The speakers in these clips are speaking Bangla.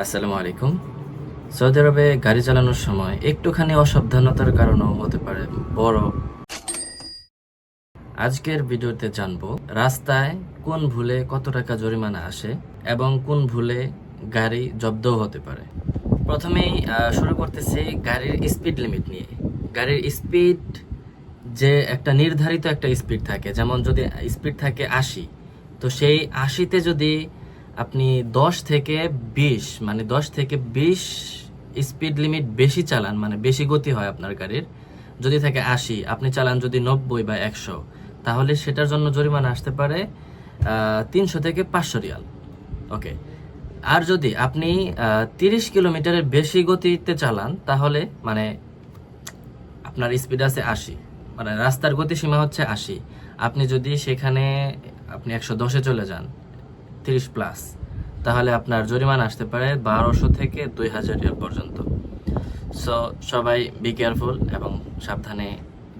আসসালামু আলাইকুম। সৌদি আরবে গাড়ি চালানোর সময় একটুখানি অসাবধানতার কারণেও হতে পারে বড়। আজকের ভিডিওতে জানব রাস্তায় কোন ভুলে কত টাকা জরিমানা আসে এবং কোন ভুলে গাড়ি জব্দও হতে পারে। প্রথমেই শুরু করতেছি গাড়ির স্পিড লিমিট নিয়ে। গাড়ির স্পিড যে একটা নির্ধারিত একটা স্পিড থাকে, যেমন যদি স্পিড থাকে আশি, তো সেই আশিতে যদি আপনি দশ থেকে বিশ মানে দশ থেকে বিশ স্পিড লিমিট বেশি চালান মানে বেশি গতি হয় আপনার গাড়ির, যদি থাকে আশি, আপনি চালান যদি নব্বই বা একশো, তাহলে সেটার জন্য জরিমানা আসতে পারে তিনশো থেকে পাঁচশো রিয়াল। ওকে। আর যদি আপনি তিরিশ কিলোমিটারের বেশি গতিতে চালান, তাহলে মানে আপনার স্পিড আছে আশি মানে রাস্তার গতিসীমা হচ্ছে আশি। আপনি যদি সেখানে আপনি একশো দশে চলে যান তিরিশ প্লাস। তাহলে আপনার জরিমানা আসতে পারে বারোশো থেকে দুই হাজার রিয়াল পর্যন্ত। সো সবাই বি কেয়ারফুল এবং সাবধানে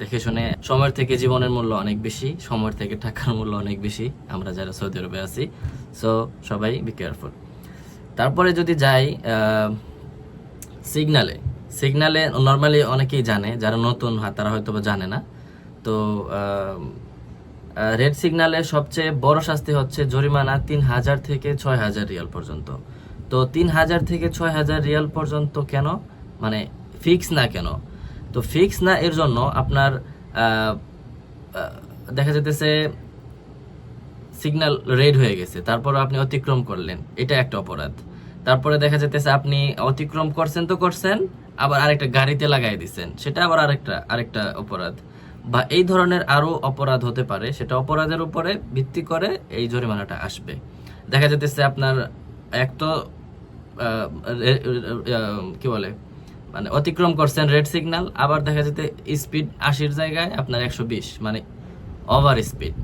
দেখে শুনে সময়ের থেকে জীবনের মূল্য অনেক বেশি, সময়ের থেকে টাকার মূল্য অনেক বেশি। আমরা যারা সৌদি আরবে আছি সো সবাই বি কেয়ারফুল তারপরে যদি যাই সিগনালে। সিগনালে নর্মালি অনেকেই জানে, যারা নতুন হয় তারা হয়তো জানে না। তো রেড সিগনালে সবচেয়ে বড় শাস্তি হচ্ছে জরিমানা তিন হাজার থেকে ছয় হাজার রিয়াল পর্যন্ত। তো তিন হাজার থেকে ছয় হাজার রিয়াল পর্যন্ত কেন? মানে ফিক্স না কেন? তো ফিক্স না এর জন্য আপনার দেখা যেতেছে সিগন্যাল রেড হয়ে গেছে। তারপর আপনি অতিক্রম করলেন। এটা একটা অপরাধ। তারপরে দেখা যেতেছে আপনি অতিক্রম করছেন তো করছেন, আবার আরেকটা গাড়িতে লাগাই দিচ্ছেন সেটা আবার আরেকটা আরেকটা অপরাধ। বা এই ধরনের আরও অপরাধ হতে পারে, সেটা অপরাধের উপরে ভিত্তি করে এই জরিমানাটা আসবে। দেখা যেতেছে আপনার এক তো কি বলে মানে অতিক্রম করছেন রেড সিগন্যাল, আবার দেখা যেতে স্পিড আশির জায়গায় আপনার একশো বিশ মানে ওভার স্পিড।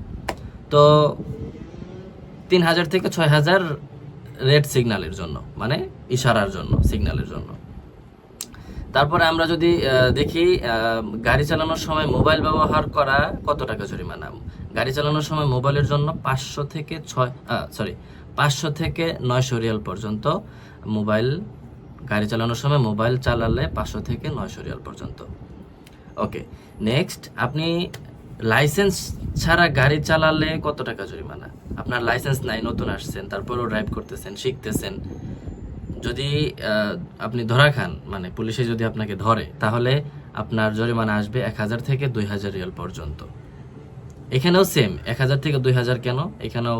তো তিন হাজার থেকে ছয় হাজার রেড সিগন্যালের জন্য মানে ইশারার জন্য, সিগন্যালের জন্য। তারপরে আমরা যদি দেখি গাড়ি চালানোর সময় মোবাইল ব্যবহার করা কত টাকা জরিমানা? গাড়ি চালানোর সময় মোবাইলের জন্য পাঁচশো থেকে ছয় সরি পাঁচশো থেকে নয়শো রিয়াল পর্যন্ত মোবাইল, গাড়ি চালানোর সময় মোবাইল চালালে পাঁচশো থেকে নয়শো রিয়াল পর্যন্ত। ওকে নেক্সট আপনি লাইসেন্স ছাড়া গাড়ি চালালে কত টাকা জরিমানা? আপনার লাইসেন্স নাই, নতুন আসছেন, তারপরেও ড্রাইভ করতেছেন, শিখতেছেন। যদি আপনি ধরা খান মানে পুলিশে যদি আপনাকে ধরে, তাহলে আপনার জরিমানা আসবে এক হাজার থেকে দুই হাজার রিয়াল পর্যন্ত। এখানেও সেম এক হাজার থেকে দুই হাজার কেন? এখানেও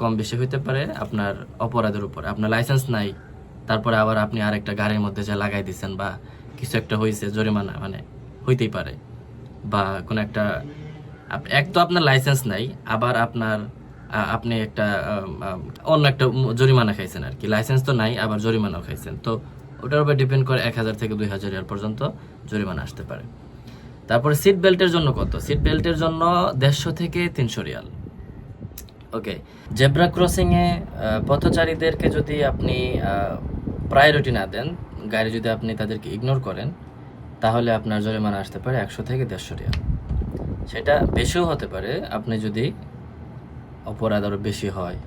কম বেশি হইতে পারে আপনার অপরাধের উপর। আপনার লাইসেন্স নাই, তারপরে আবার আপনি আরেকটা গাড়ির মধ্যে যা লাগাই দিচ্ছেন বা কিছু একটা হয়েছে জরিমানা মানে হইতেই পারে। বা কোনো একটা এক তো আপনার লাইসেন্স নাই, আবার আপনার আপনি একটা অন্য একটা জরিমানা খাইছেন আর কি। লাইসেন্স তো নাই, আবার জরিমানাও খাইছেন। তো ওটার উপর ডিপেন্ড করে এক হাজার থেকে দুই হাজার রিয়াল পর্যন্ত জরিমানা আসতে পারে। তারপরে সিট বেল্টের জন্য কত? সিট বেল্টের জন্য দেড়শো থেকে তিনশো রিয়াল। ওকে, জেব্রা ক্রসিংয়ে পথচারীদেরকে যদি আপনি প্রায়োরিটি না দেন, গাড়ি যদি আপনি তাদেরকে ইগনোর করেন, তাহলে আপনার জরিমানা আসতে পারে একশো থেকে দেড়শো রিয়াল। সেটা বেশিও হতে পারে। আপনি যদি অপরাধ আরও বেশি হয়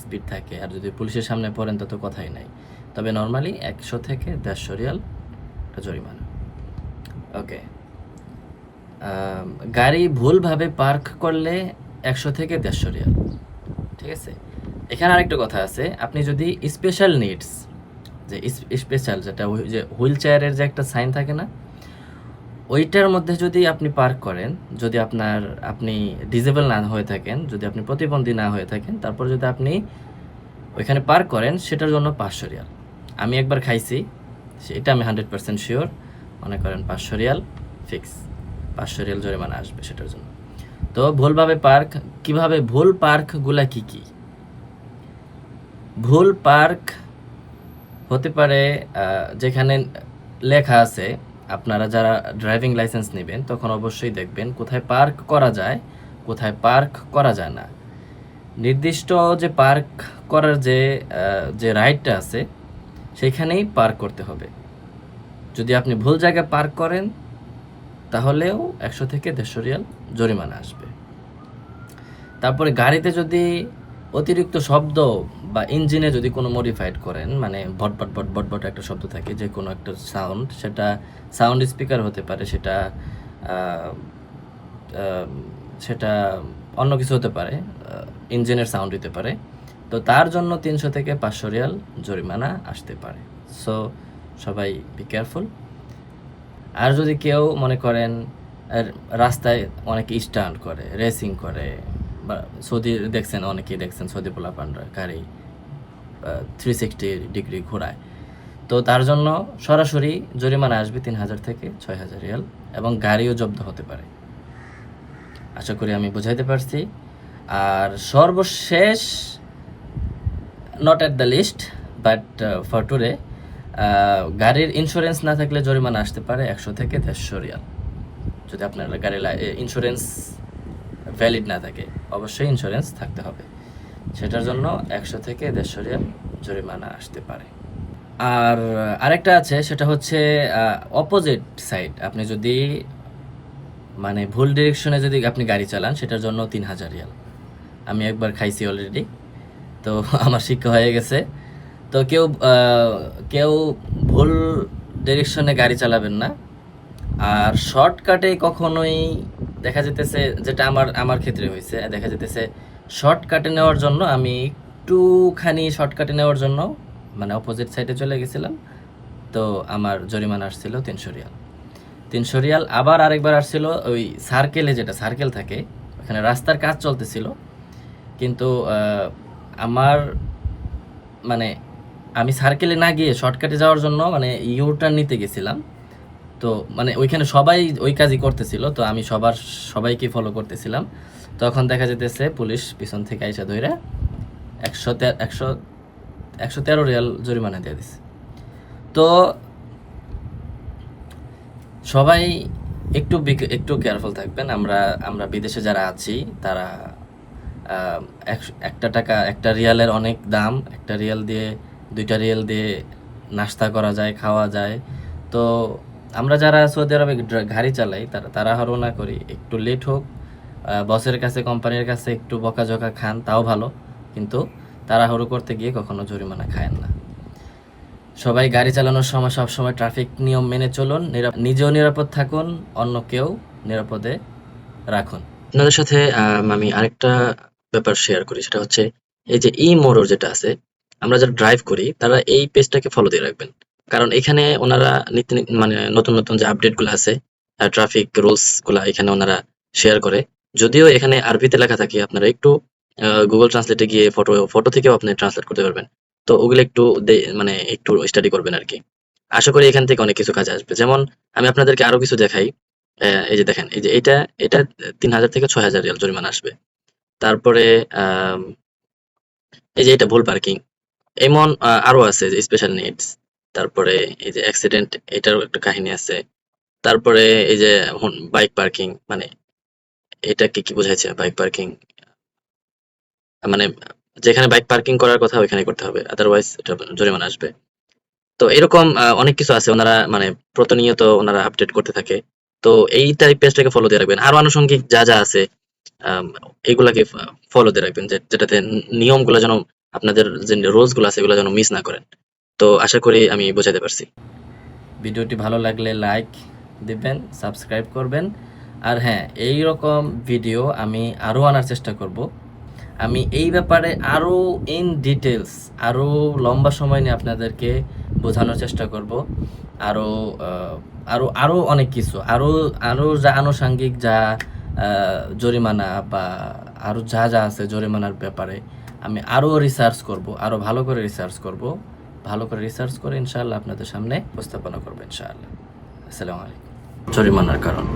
স্পিড থাকে। আর যদি পুলিশের সামনে পড়েন, তো কথাই নাই। তবে নর্মালি একশো থেকে দেড়শো রিয়াল জরিমানা। ওকে গাড়ি ভুলভাবে পার্ক করলে একশো থেকে দেড়শো রিয়াল। ঠিক আছে? এখানে আরেকটা কথা আছে। আপনি যদি স্পেশাল নিডস যে স্পেশাল যেটা যে হুইল চেয়ারের যে একটা সাইন থাকে না ওইটার মধ্যে যদি আপনি পার্ক করেন, যদি আপনার আপনি ডিজেবল না হয়ে থাকেন, যদি আপনি প্রতিবন্ধী না হয়ে থাকেন, তারপর যদি আপনি ওইখানে পার্ক করেন, সেটার জন্য পাঁচশো রিয়াল। আমি একবার খাইছি সেটা আমি হান্ড্রেড পার্সেন্ট শিওর মনে করেন পাঁচশো রিয়াল ফিক্স পাঁচশো রিয়াল জরিমানা আসবে সেটার জন্য। তো ভুলভাবে পার্ক কীভাবে ভুল পার্কগুলা কি কি? ভুল পার্ক হতে পারে যেখানে লেখা আছে আপনারা যারা ড্রাইভিং লাইসেন্স নেবেন, তখন অবশ্যই দেখবেন কোথায় পার্ক করা যায়, কোথায় পার্ক করা যায় না। নির্দিষ্ট যে পার্ক করার যে যে রাইটটা আছে, সেখানেই পার্ক করতে হবে। যদি আপনি ভুল জায়গায় পার্ক করেন, তাহলেও একশো থেকে দেড়শো রিয়াল জরিমানা আসবে। তারপরে গাড়িতে যদি অতিরিক্ত শব্দ বা ইঞ্জিনে যদি কোনো মডিফাইড করেন মানে ভটভট ভট ভটভট একটা শব্দ থাকে, যে কোনো একটা সাউন্ড সেটা সাউন্ড স্পিকার হতে পারে, সেটা সেটা অন্য কিছু হতে পারে ইঞ্জিনের সাউন্ড দিতে পারে। তো তার জন্য তিনশো থেকে পাঁচশো রিয়াল জরিমানা আসতে পারে। সো সবাই বি কেয়ারফুল আর যদি কেউ মনে করেন রাস্তায় অনেকে স্টান্ট করে রেসিং করে, বা সৌদি দেখছেন, অনেকেই দেখছেন, সৌদি পোলাপানরা গাড়ি। থ্রি সিক্সটি ডিগ্রি ঘোরায়। তো তার জন্য সরাসরি জরিমানা আসবে তিন হাজার থেকে ছয় হাজার রিয়াল এবং গাড়িও জব্দ হতে পারে। আশা করি আমি বুঝাইতে পারছি। আর সর্বশেষ not at the least but for today গাড়ির ইন্স্যুরেন্স না থাকলে জরিমানা আসতে পারে একশো থেকে দেড়শো রিয়াল। যদি আপনার গাড়ির ইন্স্যুরেন্স ভ্যালিড না থাকে, অবশ্যই ইন্স্যুরেন্স থাকতে হবে। সেটার জন্য একশো থেকে দেড়শো রিয়াল জরিমানা আসতে পারে। আর, আরেকটা আছে, সেটা হচ্ছে অপোজিট সাইড আপনি যদি মানে ভুল ডিরেকশনে যদি আপনি গাড়ি চালান, সেটার জন্য তিন হাজার রিয়াল। আমি একবার খাইছি অলরেডি তো আমার শিক্ষা হয়ে গেছে। তো কেউ কেউ ভুল ডিরেকশনে গাড়ি চালাবেন না। আর শর্টকাটে কখনোই দেখা যেতেছে, যেটা আমার আমার ক্ষেত্রে হয়েছে, দেখা যেতেছে শর্টকাটে নেওয়ার জন্য আমি একটুখানি শর্টকাটে নেওয়ার জন্য মানে অপোজিট সাইডে চলে গেছিলাম। তো আমার জরিমানা আসছিল তিনশো রিয়াল। তিনশো রিয়াল আবার আরেকবার আসছিল ওই সার্কেলে যেটা সার্কেল থাকে, ওখানে রাস্তার কাজ চলতেছিল। কিন্তু আমার মানে আমি সার্কেলে না গিয়ে শর্টকাটে যাওয়ার জন্য মানে ইউটার্ন নিতে গেছিলাম। তো মানে ওইখানে সবাই ওই কাজই করতেছিল, তো আমি সবার, সবাইকে ফলো করতেছিলাম। তখন দেখা যেতেছে পুলিশ পিছন থেকে আইসা ধইরা একশো একশো একশো তেরো রিয়াল জরিমানা দিয়ে দিছে। তো সবাই একটু একটু কেয়ারফুল থাকবেন, আমরা আমরা বিদেশে যারা আছি, তারা একটা টাকা, একটা রিয়ালের অনেক দাম, একটা রিয়াল দিয়ে, দুইটা রিয়াল দিয়ে নাস্তা করা যায়, খাওয়া যায়। তো আমরা যারা সৌদি আরবে গাড়ি চালাই, তারা তারা তাড়াহুড়ো না করি। একটু লেট হোক বসের কাছে কোম্পানির কাছে একটু বকাঝকা খান, তাও ভালো। কিন্তু তারা তাড়াহুড়ো করতে গিয়ে কখনো জরিমানা খায়েন না। সবাই গাড়ি চালানোর সময় সবসময় ট্রাফিক নিয়ম মেনে চলুন নিজেও নিরাপদ থাকুন, অন্য কেউ নিরাপদে রাখুন। আপনাদের সাথে আমি আরেকটা ব্যাপার শেয়ার করি, সেটা হচ্ছে এই যে ই মোটর যেটা আছে, আমরা যারা ড্রাইভ করি, তারা এই পেজটাকে ফলো দিয়ে রাখবেন। কারণ এখানে ওনারা নিত্য মানে নতুন নতুন যে আপডেটগুলো আছে ট্রাফিক রুলসগুলা এখানে ওনারা শেয়ার করে। যদিও এখানে আরবিতে লেখা থাকে, আপনারা একটু গুগল ট্রান্সলেটে গিয়ে ফটো ফটো থেকেও আপনি ট্রান্সলেট করতে পারবেন। তো ওগুলো একটু মানে একটু স্টাডি করবেন আর কি আশা করি এখান থেকে অনেক কিছু কাজে আসবে। যেমন আমি আপনাদেরকে আরও কিছু দেখাই এই যে দেখেন, এই যে এটা এটা তিন হাজার থেকে ছয় হাজার জরিমানা আসবে। তারপরে এই যে এটা ভুল পার্কিং এমন আরও আছে স্পেশাল নিডস তারপরে এই যে অ্যাক্সিডেন্ট এটারও একটা কাহিনী আছে। তারপরে এই যে বাইক পার্কিং মানে এটা কি কি বোঝাইছে বাইক পার্কিং মানে যেখানে বাইক পার্কিং করার কথা ওইখানে করতে হবে আদারওয়াইজ এটা জরিমানা আসবে। তো এরকম অনেক কিছু আছে, ওনারা মানে প্রতিনিয়ত ওনারা আপডেট করতে থাকে। তো এই টাইপ পেজটাকে ফলো দিয়ে রাখবেন। আরও আনুষঙ্গিক যা যা আছে এগুলাকে ফলো দিয়ে রাখবেন যেটাতে নিয়মগুলো যেন আপনাদের যে রোলসগুলো আছে, এগুলো যেন মিস না করেন। তো আশা করি আমি বোঝাতে পারছি। ভিডিওটি ভালো লাগলে লাইক দিবেন সাবস্ক্রাইব করবেন। আর হ্যাঁ এই রকম ভিডিও আমি আরও আনার চেষ্টা করব। আমি এই ব্যাপারে আরও ইন ডিটেলস আরও লম্বা সময় নিয়ে আপনাদেরকে বোঝানোর চেষ্টা করব। আরও আরও আরও অনেক কিছু আরও আরও যা আনুষাঙ্গিক যা জরিমানা বা আরও যা যা আছে জরিমানার ব্যাপারে আমি আরও রিসার্চ করব আরও ভালো করে রিসার্চ করব। ভালো করে রিসার্চ করে ইনশাআল্লাহ আপনাদের সামনে উপস্থাপনা করব ইনশাআল্লাহ। আসসালামু আলাইকুম। জরিমানার কারণ।